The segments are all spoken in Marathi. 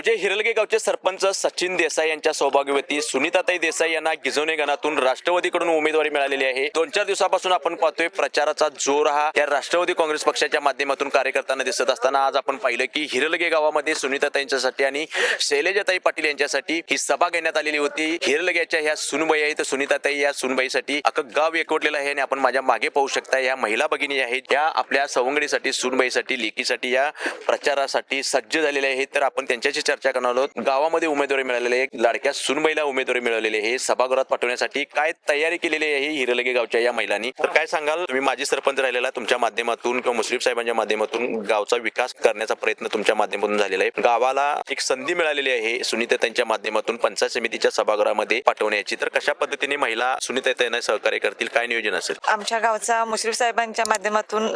मौजे हिरलगे गावचे सरपंच सचिन देसाई यांच्या सौभाग्यवती सुनीताताई देसाई यांना गिजवणे गणातून राष्ट्रवादीकडून उमेदवारी मिळालेली आहे. दोन चार दिवसापासून आपण पाहतोय प्रचाराचा जोर हा त्या राष्ट्रवादी काँग्रेस पक्षाच्या माध्यमातून कार्यकर्त्यांना दिसत असताना आज आपण पाहिलं की हिरलगे गावामध्ये सुनीताताईंच्यासाठी आणि शैलेजाताई पाटील यांच्यासाठी ही सभा घेण्यात आलेली होती. हिरलग्याच्या ह्या सुनबाई आहेत. सुनीताताई या सुनबाईसाठी अख्खं गाव एकवटलेलं आहे आणि आपण माझ्या मागे पाहू शकता या महिला भगिनी आहेत. या आपल्या सवंगडीसाठी सुनबाईसाठी लेकीसाठी या प्रचारासाठी सज्ज झालेल्या आहेत. तर आपण त्यांच्याशी चर्चा करणार आहोत. गावामध्ये उमेदवारी मिळालेली आहे. लाडक्या सुनबाईला उमेदवारी मिळालेली आहे. सभागृहात पाठवण्यासाठी काय तयारी केलेली आहे हिरलगे गावच्या या महिलांनी? तर काय सांगाल? तुम्ही माजी सरपंच राहिलेला तुमच्या माध्यमातून किंवा मुस्लिम साहेबांच्या माध्यमातून गावचा विकास करण्याचा प्रयत्न तुमच्या माध्यमातून झालेला आहे. गावाला एक संधी मिळालेली आहे सुनीता त्यांच्या माध्यमातून पंचायत समितीच्या सभागृहामध्ये पाठवण्याची. तर कशा पद्धतीने महिला सुनीता त्यांना सहकार्य करतील? काय नियोजन असेल? आमच्या गावचा मुश्रीफ साहेबांच्या माध्यमातून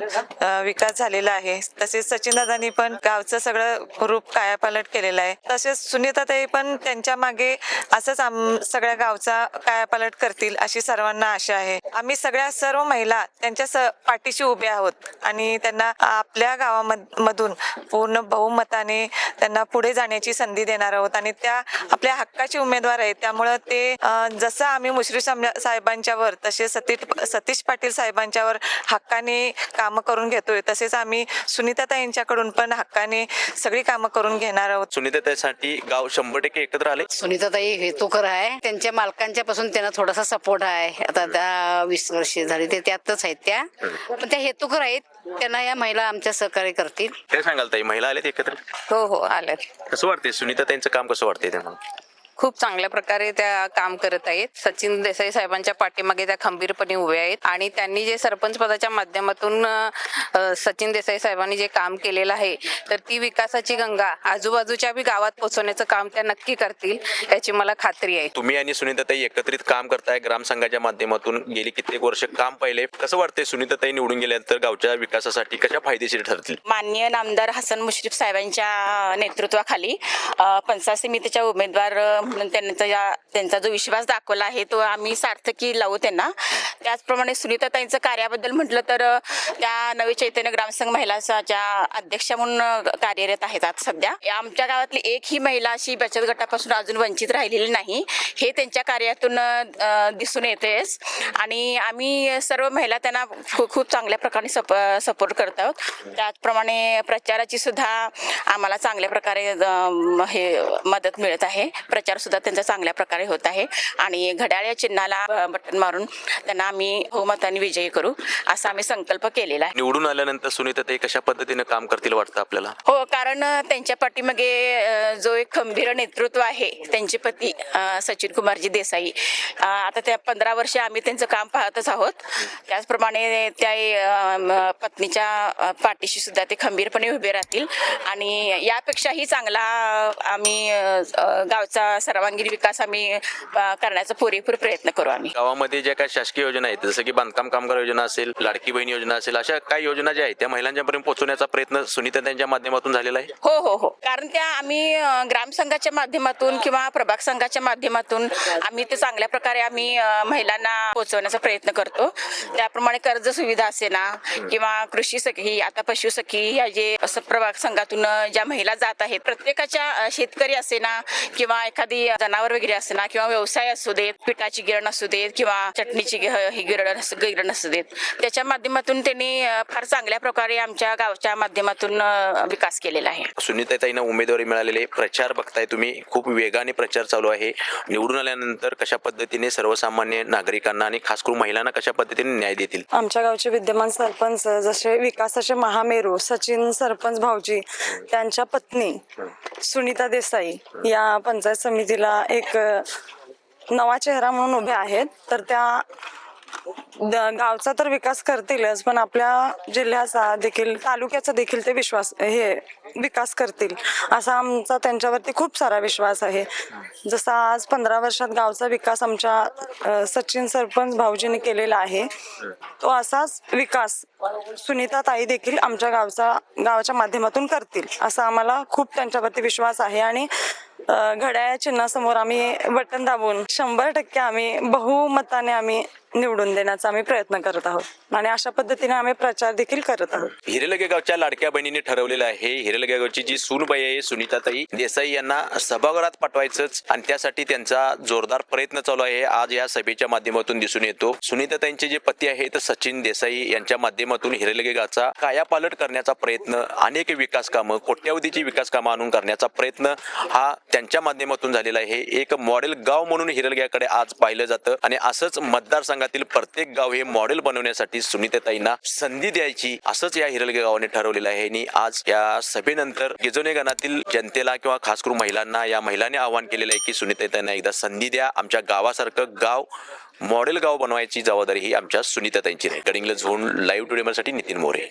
विकास झालेला आहे. तसेच सचिन दादांनी पण गावचं सगळं रूप कायापालट केलेलं आहे तसेच सुनीताताई पण त्यांच्या मागे असंच आम सगळ्या गावचा कायापालट करतील अशी सर्वांना आशा आहे. आम्ही सगळ्या सर्व महिला त्यांच्या पाठीशी उभे आहोत आणि त्यांना आपल्या गावामधून पूर्ण बहुमताने त्यांना पुढे जाण्याची संधी देणार आहोत आणि त्या आपल्या हक्काचे उमेदवार आहेत. त्यामुळं ते जसं आम्ही मुश्रीफ साहेबांच्यावर तसे सतीश सतीश पाटील साहेबांच्यावर हक्काने कामं करून घेतोय. तसेच आम्ही सुनीताताईंच्याकडून पण हक्काने सगळी कामं करून घेणार आहोत. सुनीतासाठी गाव शंभर टक्के एकत्र आले. सुनीताताई हेतुकर आहे. त्यांच्या मालकांच्या पासून त्यांना थोडासा सपोर्ट आहे. आता त्या वीस वर्ष झाली ते त्यातच आहेत त्या. पण त्या हेतुकर आहेत. त्यांना या महिला आमच्या सहकार्य करतील. काय सांगाल ताई महिला आलेत एकत्र? हो हो आल्यात कसं वाटते सुनीता त्यांचं काम कसं वाटतंय त्यांना? खूप चांगल्या प्रकारे त्या काम करत आहेत. सचिन देसाई साहेबांच्या पाठीमागे त्या खंबीरपणे उभ्या आहेत आणि त्यांनी जे सरपंच पदाच्या माध्यमातून सचिन देसाई साहेबांनी जे काम केलेलं आहे तर ती विकासाची गंगा आजूबाजूच्या बी गावात पोहोचवण्याचं काम त्या नक्की करतील याची मला खात्री आहे. तुम्ही आणि सुनीताताई एकत्रित काम करताय ग्रामसंघाच्या माध्यमातून गेली कित्येक वर्ष काम पाहिले. कसं वाटतंय सुनीताताई निवडून गेल्यानंतर गावच्या विकासासाठी कशा फायदेशीर ठरतील? माननीय नामदार हसन मुश्रीफ साहेबांच्या नेतृत्वाखाली पंचायत समितीच्या उमेदवार म्हणून त्यांचा त्यांचा जो विश्वास दाखवला आहे तो आम्ही सार्थकी लावू त्यांना. त्याचप्रमाणे सुनीताताईंचं कार्याबद्दल म्हटलं तर त्या नवी चैतन्य ग्रामसंघ महिलाच्या अध्यक्ष म्हणून कार्यरत आहेत आज सध्या. या आमच्या गावातली एक ही महिला अशी बचत गटापासून अजून वंचित राहिलेली नाही. हे त्यांच्या कार्यातून दिसून येतेच. आणि आम्ही सर्व महिला त्यांना खूप चांगल्या प्रकारे सप सपोर्ट करत आहोत. त्याचप्रमाणे प्रचाराची सुद्धा आम्हाला चांगल्या प्रकारे हे मदत मिळत आहे. प्रचार सुद्धा त्यांचा चांगल्या प्रकारे होत आहे. आणि घड्याळ या चिन्हाला बटन मारून त्यांना आम्ही बहुमताने विजयी करू असा आम्ही संकल्प केलेला आहे. निवडून आल्यानंतर सुनीताताई कशा पद्धतीने काम करतील वाटतं आपल्याला? हो कारण त्यांच्या पाठीमागे जो एक खंबीर नेतृत्व आहे त्यांचे पती सचिन कुमारजी देसाई आता त्या पंधरा वर्ष आम्ही त्यांचं काम पाहतच आहोत. त्याचप्रमाणे त्या पत्नीच्या पाठीशी सुद्धा ते खंबीरपणे उभे राहतील. आणि यापेक्षाही चांगला आम्ही गावचा सर्वांगीण विकास आम्ही करण्याचा पुरेपूर प्रयत्न करू आम्ही. गावामध्ये ज्या काही शासकीय योजना आहेत. जसं की बांधकाम कामगार योजना असेल लाडकी बहीण योजना असेल अशा काही योजना ज्या आहेत त्या महिलांच्यापर्यंत पोहोचवण्याचा प्रयत्न सुनीता त्यांच्या माध्यमातून झालेला आहे? हो हो हो. कारण त्या आम्ही ग्रामसंघाच्या माध्यमातून किंवा प्रभाग संघाच्या माध्यमातून आम्ही ते चांगल्या प्रकारे आम्ही महिलांना पोहोचवण्याचा प्रयत्न करतो. त्याप्रमाणे कर्ज सुविधा असे ना किंवा कृषी सखी आता पशु सखी या जे असं प्रभाग संघातून ज्या महिला जात आहेत प्रत्येकाच्या शेतकरी असे ना किंवा एखादी जनावर वगैरे असे ना किंवा व्यवसाय असू देत पिठाची गिरण असू देत किंवा चटणीची ही गिरण असू- गिरण असू देत त्याच्या माध्यमातून त्यांनी फार चांगल्या प्रकारे आमच्या गावच्या माध्यमातून विकास केलेला आहे. सुनीताताईंना उमेदवारी मिळालेली प्रचार बघताय तुम्ही. खूप वेगाने प्रचार चालू आहे. निवडून आल्यानंतर कशा पद्धतीने सर्वसामान्य नागरिकांना आणि खास करून महिलांना कशा पद्धतीने न्याय देतील? आमच्या गावचे विद्यमान सरपंच जसे विकासाचे महामेरू सचिन सरपंच भाऊजी त्यांच्या पत्नी सुनीता देसाई या पंचायत समितीला एक नवा चेहरा म्हणून उभे आहेत. तर त्या Oh. द- गावचा तर विकास करतीलच पण आपल्या जिल्ह्याचा देखील तालुक्याचा देखील ते विश्वास हे विकास करतील असा आमचा त्यांच्यावरती खूप सारा विश्वास आहे. जसा आज पंधरा वर्षात गावचा विकास आमच्या अ, सचिन सरपंच भाऊजीने केलेला आहे. तो असाच विकास सुनीता ताई देखील आमच्या गावचा गावाच्या माध्यमातून करतील असा आम्हाला खूप त्यांच्यावरती विश्वास आहे. आणि अ, घड्याळ चिन्हासमोर आम्ही बटन दाबून शंभर टक्के आम्ही बहुमताने आम्ही निवडून देण्याचा आम्ही प्रयत्न करत आहोत. आणि अशा पद्धतीने आम्ही प्रचार देखील करत आहोत. हिरेलगे गावच्या लाडक्या बहिणीने ठरवलेलं आहे. हिरेलगे गावची जी सूनबाई आहे सुनीताताई देसाई यांना सभागृहात पाठवायचंच आणि त्यासाठी त्यांचा जोरदार प्रयत्न चालू आहे. आज या सभेच्या माध्यमातून दिसून येतो. सुनीताताईंचे जे पती आहेत सचिन देसाई यांच्या माध्यमातून हिरेलगे गावचा कायापालट करण्याचा प्रयत्न अनेक विकास कामं कोट्यावधीची विकास कामं आणून करण्याचा प्रयत्न हा त्यांच्या माध्यमातून झालेला आहे. एक मॉडेल गाव म्हणून हिरलग्याकडे आज पाहिलं जातं. आणि असंच मतदारसंघातील प्रत्येक गाव हे मॉडेल बनवण्यासाठी सुनीताताईंना संधी द्यायची असंच या हिरलगे गावाने ठरवलेलं आहे. आणि आज या सभेनंतर गिजोने गणातील जनतेला किंवा खास करून महिलांना या महिलांनी आवाहन केलेलं आहे की सुनीताताईंना एकदा संधी द्या. आमच्या गावासारखं गाव मॉडेल गाव बनवायची जबाबदारी ही आमच्या सुनीताताईंची नाही. गडिंगला झोन लाईव्ह टुडेमरसाठी नितीन मोरे.